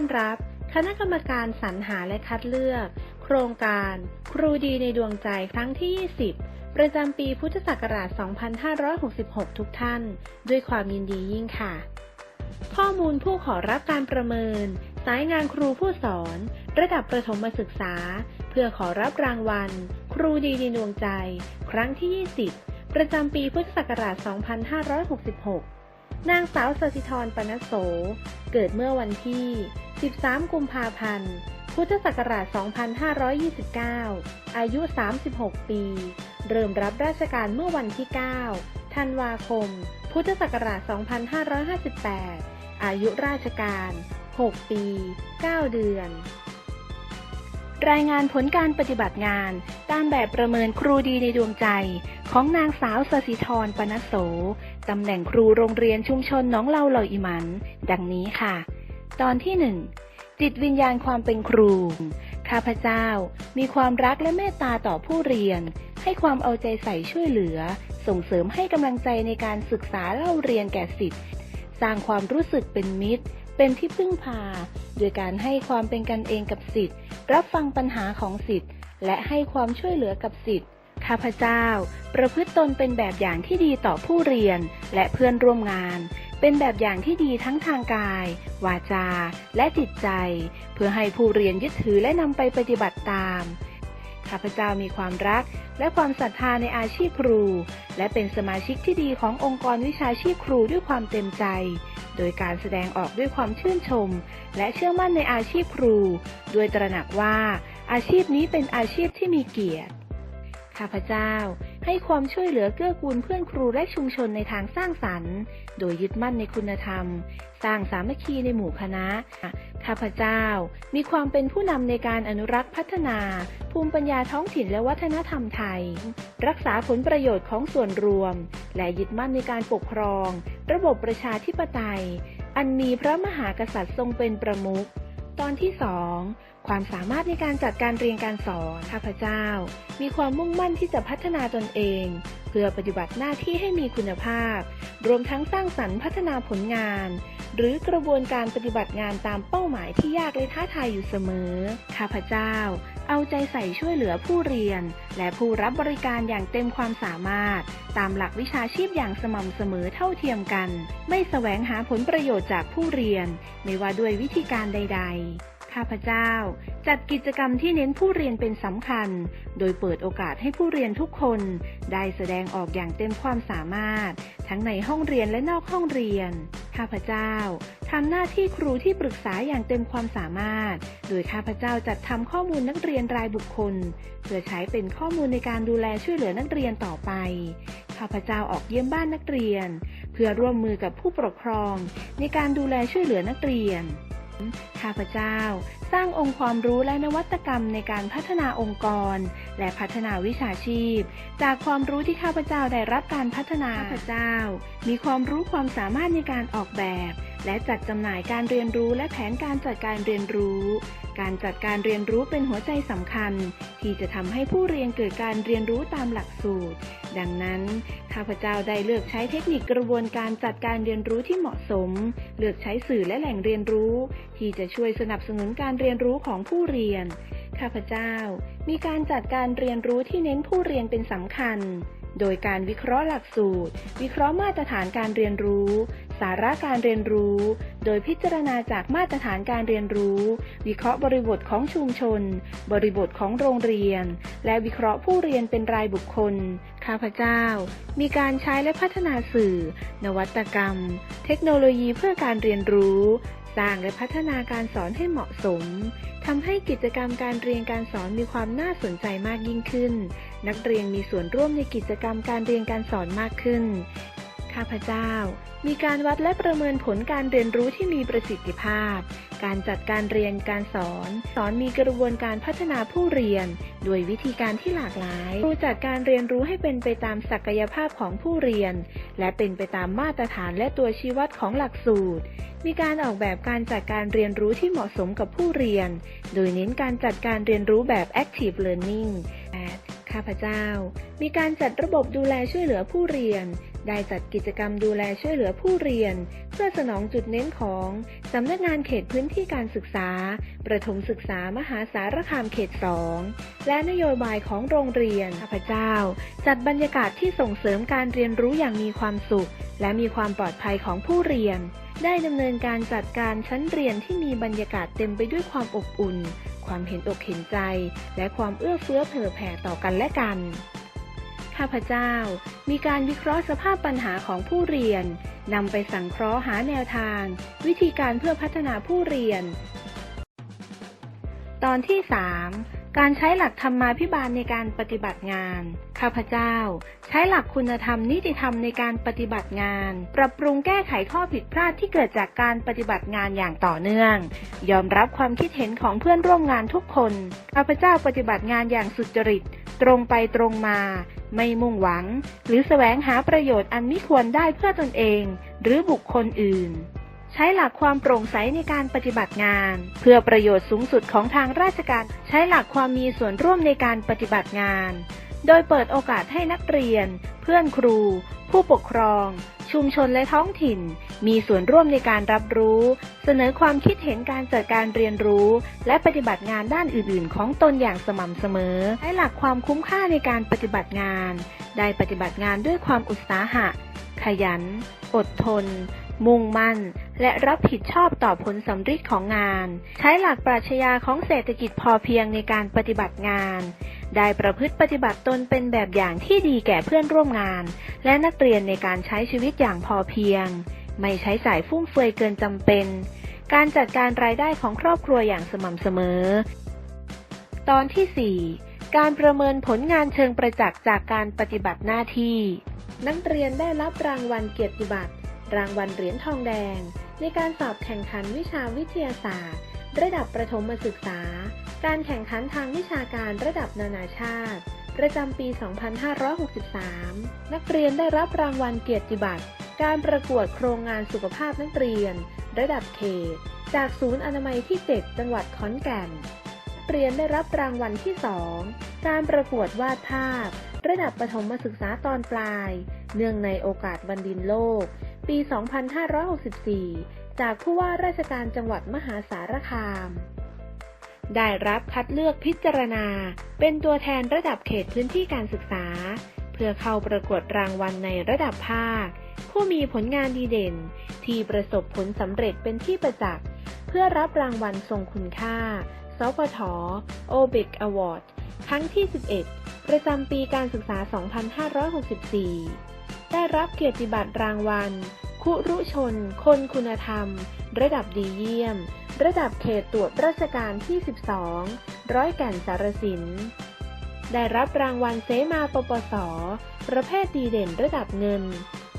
อนรับ คณะกรรมการสรรหาและคัดเลือก โครงการ ครูดีในดวงใจครั้งที่ 20 ประจำปีพุทธศักราช 2566 ทุกท่าน ด้วยความยินดียิ่งค่ะ ข้อมูลผู้ขอรับการประเมิน สายงานครูผู้สอน ระดับประถมศึกษา เพื่อขอรับรางวัล ครูดีในดวงใจ ครั้งที่ 20 ประจำปีพุทธศักราช 2566 นางสาวสศิธรปนโส เกิดเมื่อวันที่ 13 กุมภาพันธ์ พุทธศักราช 2529 อายุ 36 ปี เริ่มรับราชการเมื่อวันที่ 9 ธันวาคม พุทธศักราช 2558 อายุราชการ 6 ปี 9 เดือน รายงานผลการปฏิบัติงาน ตามแบบประเมินครูดีในดวงใจของนางสาวสศิธรปนโส ตำแหน่งครูโรงเรียนชุมชนน้องเล่าเหล่าอิมัน ดังนี้ค่ะ ตอนที่หนึ่งจิตวิญญาณความเป็นครู ข้าพเจ้ามีความรักและเมตตาต่อผู้เรียน ให้ความเอาใจใส่ช่วยเหลือ ส่งเสริมให้กำลังใจในการศึกษาเล่าเรียนแก่สิทธิ์สร้างความรู้สึกเป็นมิตร เป็นที่พึ่งพา โดยการให้ความเป็นกันเองกับสิทธิ์รับฟังปัญหาของสิทธิ์และให้ความช่วยเหลือกับสิทธิ์ ข้าพเจ้า ประพฤติตนเป็นแบบอย่างที่ดีต่อผู้เรียนและเพื่อนร่วมงาน เป็นแบบอย่างที่ดีทั้งทางกาย วาจา และจิตใจ เพื่อให้ผู้เรียนยึดถือและนำไปปฏิบัติตามข้าพเจ้ามีความรักและความศรัทธาในอาชีพครู และเป็นสมาชิกที่ดีขององค์กรวิชาชีพครูด้วยความเต็มใจ โดยการแสดงออกด้วยความชื่นชม และเชื่อมั่นในอาชีพครูโดยตระหนักว่าอาชีพนี้เป็นอาชีพที่มีเกียรติ ข้าพเจ้า ให้ความช่วยเหลือเกื้อกูลเพื่อนครูและชุมชนในทางสร้างสรรค์ โดยยึดมั่นในคุณธรรม สร้างสามัคคีในหมู่คณะ ข้าพเจ้ามีความเป็นผู้นำในการอนุรักษ์พัฒนา ภูมิปัญญาท้องถิ่นและวัฒนธรรมไทย รักษาผลประโยชน์ของส่วนรวม และยึดมั่นในการปกครอง ระบบประชาธิปไตย อันมีพระมหากษัตริย์ทรงเป็นประมุข ตอนที่2ความสามารถในการจัดการเรียนการสอนข้าพเจ้า มีความมุ่งมั่นที่จะพัฒนาตนเอง เพื่อปฏิบัติหน้าที่ให้มีคุณภาพ รวมทั้งสร้างสรรค์พัฒนาผลงาน หรือกระบวนการปฏิบัติงานตามเป้าหมายที่ยากและท้าทายอยู่เสมอ ข้าพเจ้า เอาใจใส่ช่วยเหลือผู้เรียน และผู้รับบริการอย่างเต็มความสามารถ ตามหลักวิชาชีพอย่างสม่ำเสมอเท่าเทียมกัน ไม่แสวงหาผลประโยชน์จากผู้เรียน ไม่ว่าด้วยวิธีการใด ๆ ข้าพเจ้า จัดกิจกรรมที่เน้นผู้เรียนเป็นสำคัญ โดยเปิดโอกาสให้ผู้เรียนทุกคน ได้แสดงออกอย่างเต็มความสามารถ ทั้งในห้องเรียนและนอกห้องเรียน ข้าพเจ้าทำหน้าที่ครูที่ปรึกษาอย่างเต็มความสามารถ โดยข้าพเจ้าจัดทำข้อมูลนักเรียนรายบุคคล เพื่อใช้เป็นข้อมูลในการดูแลช่วยเหลือนักเรียนต่อไป ข้าพเจ้าออกเยี่ยมบ้านนักเรียน เพื่อร่วมมือกับผู้ปกครอง ในการดูแลช่วยเหลือนักเรียนข้าพเจ้า สร้างองค์ความรู้และนวัตกรรมในการพัฒนาองค์กร และพัฒนาวิชาชีพ จากความรู้ที่ข้าพเจ้าได้รับการพัฒนาข้าพเจ้า มีความรู้ความสามารถในการออกแบบ และจัดจำหน่ายการเรียนรู้และแผนการจัดการเรียนรู้ การจัดการเรียนรู้เป็นหัวใจสำคัญ ที่จะทำให้ผู้เรียนเกิดการเรียนรู้ตามหลักสูตร ดังนั้นข้าพเจ้าได้เลือกใช้เทคนิคกระบวนการจัดการเรียนรู้ที่เหมาะสม เลือกใช้สื่อและแหล่งเรียนรู้ ที่จะช่วยสนับสนุนการเรียนรู้ของผู้เรียน ข้าพเจ้า มีการจัดการเรียนรู้ที่เน้นผู้เรียนเป็นสำคัญโดยการวิเคราะห์หลักสูตร วิเคราะห์มาตรฐานการเรียนรู้ สาระการเรียนรู้ โดยพิจารณาจากมาตรฐานการเรียนรู้ วิเคราะห์บริบทของชุมชน บริบทของโรงเรียน และวิเคราะห์ผู้เรียนเป็นรายบุคคล ข้าพเจ้า มีการใช้และพัฒนาสื่อ นวัตกรรม เทคโนโลยีเพื่อการเรียนรู้ สร้างและพัฒนาการสอนให้เหมาะสมทำให้กิจกรรมการเรียนการสอนมีความน่าสนใจมากยิ่งขึ้น นักเรียนมีส่วนร่วมในกิจกรรมการเรียนการสอนมากขึ้น ข้าพเจ้า มีการวัดและประเมินผลการเรียนรู้ที่มีประสิทธิภาพ การจัดการเรียนการสอน สอนมีกระบวนการพัฒนาผู้เรียน โดยวิธีการที่หลากหลายครูจัดการเรียนรู้ให้เป็นไปตามศักยภาพของผู้เรียน และเป็นไปตามมาตรฐานและตัวชี้วัดของหลักสูตร มีการออกแบบการจัดการเรียนรู้ที่เหมาะสมกับผู้เรียน โดยเน้นการจัดการเรียนรู้แบบ active learning ข้าพเจ้า มีการจัดระบบดูแลช่วยเหลือผู้เรียน ได้จัดกิจกรรมดูแลช่วยเหลือผู้เรียน เพื่อสนองจุดเน้นของสำนักงานเขตพื้นที่การศึกษา ประถมศึกษามหาสารคามเขต 2 และนโยบายของโรงเรียน ข้าพเจ้า จัดบรรยากาศที่ส่งเสริมการเรียนรู้อย่างมีความสุข และมีความปลอดภัยของผู้เรียน ได้ดำเนินการจัดการชั้นเรียนที่มีบรรยากาศเต็มไปด้วยความอบอุ่น ความเห็นอกเห็นใจ และความเอื้อเฟื้อเผื่อแผ่ต่อกันและกัน ข้าพเจ้ามีการวิเคราะห์สภาพปัญหาของผู้เรียนนำไปสังเคราะห์หาแนวทาง วิธีการเพื่อพัฒนาผู้เรียน ตอนที่ 3 การใช้หลักธรรมาภิบาลในการปฏิบัติงาน ข้าพเจ้า ใช้หลักคุณธรรมนิติธรรมในการปฏิบัติงาน ปรับปรุงแก้ไขข้อผิดพลาดที่เกิดจากการปฏิบัติงานอย่างต่อเนื่อง ยอมรับความคิดเห็นของเพื่อนร่วมงานทุกคน ข้าพเจ้าปฏิบัติงานอย่างสุจริต ตรงไปตรงมา ไม่มุ่งหวัง หรือแสวงหาประโยชน์อันมิควรได้เพื่อตนเอง หรือบุคคลอื่น ใช้หลักความโปร่งใสในการปฏิบัติงาน เพื่อประโยชน์สูงสุดของทางราชการ ใช้หลักความมีส่วนร่วมในการปฏิบัติงาน โดยเปิดโอกาสให้นักเรียน เพื่อนครู ผู้ปกครอง ชุมชนและท้องถิ่น มีส่วนร่วมในการรับรู้ เสนอความคิดเห็นการจัดการเรียนรู้ และปฏิบัติงานด้านอื่น ๆ ของตนอย่างสม่ำเสมอใช้หลักความคุ้มค่าในการปฏิบัติงาน ได้ปฏิบัติงานด้วยความอุตสาหะ ขยัน อดทน มุ่งมั่น และรับผิดชอบต่อผลสำฤทธิ์ของงาน ใช้หลักปรัชญาของเศรษฐกิจพอเพียงในการปฏิบัติงาน ได้ประพฤติปฏิบัติตนเป็นแบบอย่างที่ดีแก่เพื่อนร่วมงาน และนักเรียนในการใช้ชีวิตอย่างพอเพียง ไม่ใช้จ่ายฟุ่มเฟือยเกินจำเป็น การจัดการรายได้ของครอบครัวอย่างสม่ำเสมอ ตอนที่ 4 การประเมินผลงานเชิงประจักษ์จากการปฏิบัติหน้าที่ นักเรียนได้รับรางวัลเกียรติบัตร รางวัลเหรียญทองแดง ในการสอบแข่งขันวิชาวิทยาศาสตร์ ระดับประถมศึกษา การแข่งขันทางวิชาการระดับนานาชาติ ประจำปี 2563 นักเรียนได้รับรางวัลเกียรติบัตร การประกวดโครงงานสุขภาพนักเรียน ระดับเขต จากศูนย์อนามัยที่ 7 จังหวัดขอนแก่น นักเรียนได้รับรางวัลที่ 2 การประกวดวาดภาพ ระดับประถมศึกษาตอนปลาย เนื่องในโอกาสวันดินโลก ปี 2564 จากผู้ว่าราชการจังหวัดมหาสารคาม ได้รับคัดเลือกพิจารณา เป็นตัวแทนระดับเขตพื้นที่การศึกษา เพื่อเข้าประกวดรางวัลในระดับภาค ผู้มีผลงานดีเด่น ที่ประสบผลสำเร็จเป็นที่ประจักษ์เพื่อรับรางวัลทรงคุณค่าสพท o b i c Award ครั้งที่ 11 ประจำปีการศึกษา 2564 ได้รับเกียรติบัตรรางวัล คุรุชน คนคุณธรรม ระดับดีเยี่ยม ระดับเขตตรวจราชการที่ 12 ร้อยแก่นสารสิน ได้รับรางวัลเสมาปปส ประเภทดีเด่นระดับเงิน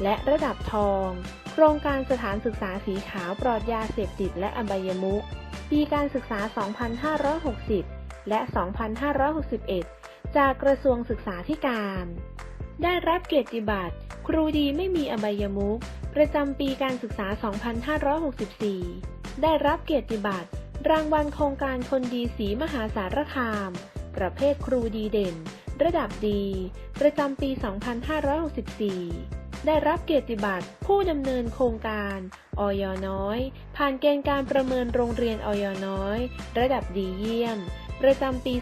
และระดับทอง โครงการสถานศึกษาสีขาวปลอดยาเสพติดและอบายมุขปีการศึกษา 2560 และ 2561 จากกระทรวงศึกษาธิการ ได้รับเกียรติบัตร ครูดีไม่มีอบายมุขประจำปีการศึกษา 2564 ได้รับเกียรติบัตร รางวัลโครงการคนดีสีมหาสารคาม ประเภทครูดีเด่น ระดับดี ประจำปี 2564 ได้รับเกียรติบัตร ผู้ดำเนินโครงการออยน้อย ผ่านเกณฑ์การประเมินโรงเรียนออยน้อย ระดับดีเยี่ยม ประจำปี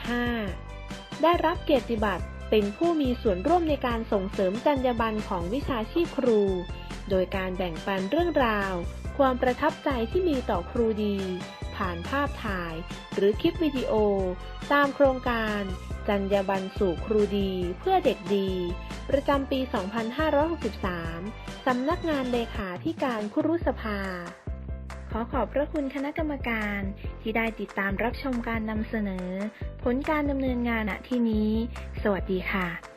2565 ได้รับเกียรติบัตรเป็นผู้มีส่วนร่วมในการส่งเสริมจรรยาบรรณของวิชาชีพครู โดยการแบ่งปันเรื่องราว ความประทับใจที่มีต่อครูดี ผ่านภาพถ่าย หรือคลิปวิดีโอ ตามโครงการจรรยาบรรณสู่ครูดีเพื่อเด็กดี ประจำปี 2563 สำนักงานเลขาธิการครุสภา ขอขอบพระคุณคณะกรรมการที่ได้ติดตามรับชมการนำเสนอ ผลการดำเนินงานณที่นี้ สวัสดีค่ะ